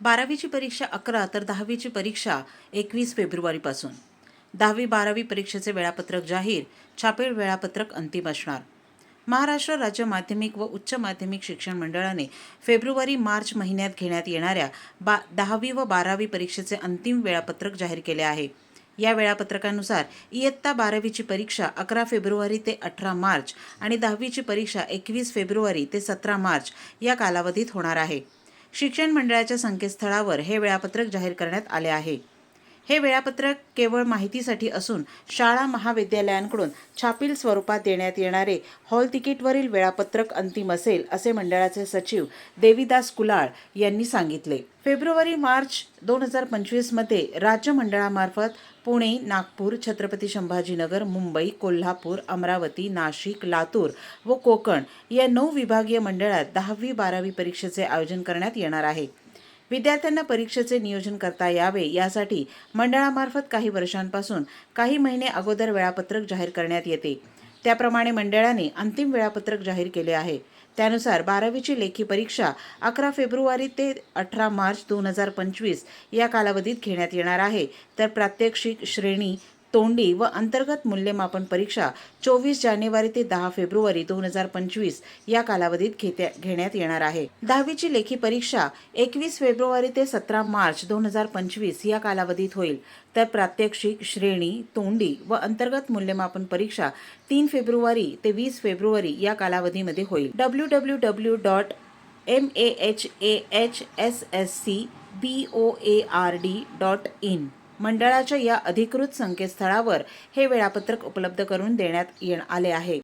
बारावीची परीक्षा अकरा तर दहावीची परीक्षा एकवीस फेब्रुवारीपासून. दहावी बारावी परीक्षेचे वेळापत्रक जाहीर छापील वेळापत्रक अंतिम असणार. महाराष्ट्र राज्य माध्यमिक व उच्च माध्यमिक शिक्षण मंडळाने फेब्रुवारी मार्च महिन्यात घेण्यात येणाऱ्या बा दहावी व बारावी परीक्षेचे अंतिम वेळापत्रक जाहीर केले आहे. या वेळापत्रकानुसार इयत्ता बारावीची परीक्षा अकरा फेब्रुवारी ते अठरा मार्च आणि दहावीची परीक्षा एकवीस फेब्रुवारी ते सतरा मार्च या कालावधीत होणार आहे. शिक्षण मंडळाच्या संकेतस्थळावर हे वेळापत्रक जाहीर करण्यात आले आहे. हे वेळापत्रक केवळ माहितीसाठी असून शाळा महाविद्यालयांकडून छापील स्वरूपात देण्यात येणारे हॉल तिकीटवरील वेळापत्रक अंतिम असेल असे मंडळाचे सचिव देवीदास कुलाळ यांनी सांगितले. फेब्रुवारी मार्च दोन हजार पंचवीसमध्ये राज्य मंडळामार्फत पुणे नागपूर छत्रपती संभाजीनगर मुंबई कोल्हापूर अमरावती नाशिक लातूर व कोकण या नऊ विभागीय मंडळात दहावी बारावी परीक्षेचे आयोजन करण्यात येणार आहे. विद्यार्थ्यांना परीक्षेचे नियोजन करता यावे यासाठी मंडळामार्फत काही वर्षांपासून काही महिने अगोदर वेळापत्रक जाहीर करण्यात येते. त्याप्रमाणे मंडळाने अंतिम वेळापत्रक जाहीर केले आहे. त्यानुसार बारावीची लेखी परीक्षा अकरा फेब्रुवारी ते अठरा मार्च दोन हजार पंचवीस या कालावधीत घेण्यात येणार आहे. तर प्रात्यक्षिक श्रेणी तोंडी व अंतर्गत मूल्यमापन परीक्षा चोवीस जानेवारी ते दहा फेब्रुवारी दोन हजार पंचवीस या कालावधीत घेत्या घेण्यात येणार आहे. दहावीची लेखी परीक्षा एकवीस फेब्रुवारी ते सतरा मार्च दोन हजार पंचवीस या कालावधीत होईल. तर प्रात्यक्षिक श्रेणी तोंडी व अंतर्गत मूल्यमापन परीक्षा तीन फेब्रुवारी ते वीस फेब्रुवारी या कालावधीमध्ये होईल. W W W dot M A H A H S S C B O A R D dot in मंडळाच्या या अधिकृत संकेतस्थळावर हे वेळापत्रक उपलब्ध करून देण्यात आले आहे.